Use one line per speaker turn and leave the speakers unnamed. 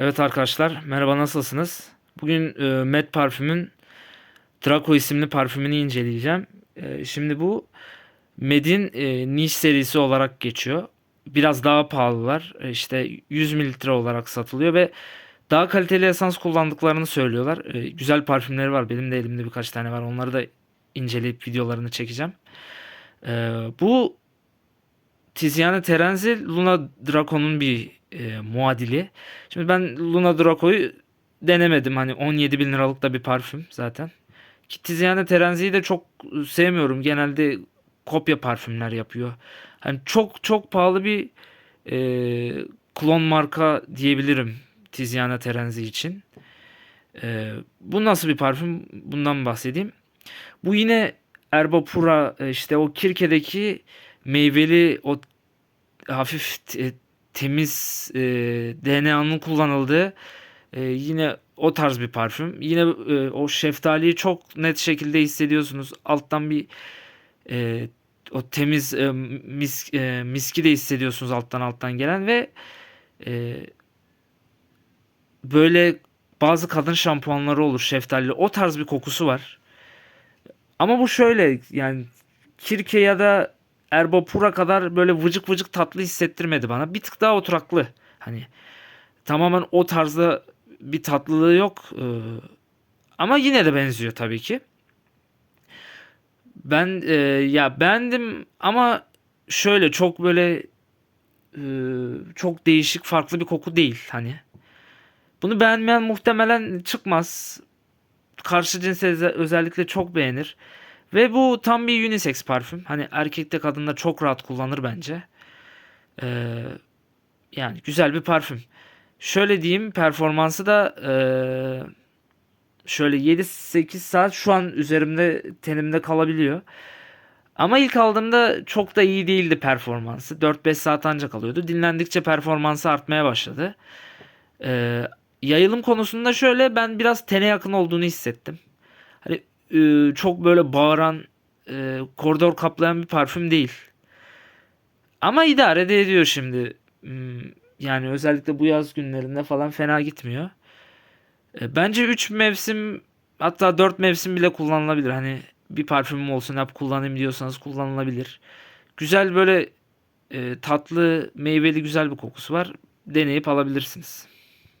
Evet arkadaşlar, merhaba nasılsınız? Bugün e, Met parfümün Draco isimli parfümünü inceleyeceğim. E, şimdi bu Med'in e, niş serisi olarak geçiyor. Biraz daha pahalılar. E, işte 100 mililitre olarak satılıyor ve daha kaliteli esans kullandıklarını söylüyorlar. E, güzel parfümleri var. Benim de elimde birkaç tane var. Onları da inceleyip videolarını çekeceğim. E, bu Tiziana Terenzi Luna Draco'nun bir e, muadili. Şimdi ben Luna Draco'yu denemedim. Hani 17 bin liralık da bir parfüm zaten. Ki Tiziana Terenzi'yi de çok sevmiyorum. Genelde kopya parfümler yapıyor. Hani çok çok pahalı bir e, klon marka diyebilirim Tiziana Terenzi için. E, bu nasıl bir parfüm? Bundan bahsedeyim. Bu yine Erba Pura e, işte o Kirke'deki meyveli o hafif te- temiz e, DNA'nın kullanıldığı e, yine o tarz bir parfüm. Yine e, o şeftaliyi çok net şekilde hissediyorsunuz. Alttan bir e, o temiz e, mis, e, miski de hissediyorsunuz alttan alttan gelen ve e, böyle bazı kadın şampuanları olur şeftalili. O tarz bir kokusu var. Ama bu şöyle yani Kirke ya da Erba Pura kadar böyle vıcık vıcık tatlı hissettirmedi bana. Bir tık daha oturaklı. Hani tamamen o tarzda bir tatlılığı yok. Ee, ama yine de benziyor tabii ki. Ben e, ya beğendim ama şöyle çok böyle e, çok değişik farklı bir koku değil hani. Bunu beğenmeyen muhtemelen çıkmaz. Karşı cins öze- özellikle çok beğenir. Ve bu tam bir unisex parfüm. Hani erkekte kadında çok rahat kullanır bence. Ee, yani güzel bir parfüm. Şöyle diyeyim performansı da ee, şöyle 7-8 saat şu an üzerimde tenimde kalabiliyor. Ama ilk aldığımda çok da iyi değildi performansı. 4-5 saat ancak kalıyordu. Dinlendikçe performansı artmaya başladı. Ee, yayılım konusunda şöyle ben biraz tene yakın olduğunu hissettim. Hani e, çok böyle bağıran e, koridor kaplayan bir parfüm değil. Ama idare de ediyor şimdi. Hmm, Yani özellikle bu yaz günlerinde falan fena gitmiyor. E, Bence 3 mevsim hatta 4 mevsim bile kullanılabilir. Hani bir parfümüm olsun hep kullanayım diyorsanız kullanılabilir. Güzel böyle e, tatlı meyveli güzel bir kokusu var. Deneyip alabilirsiniz.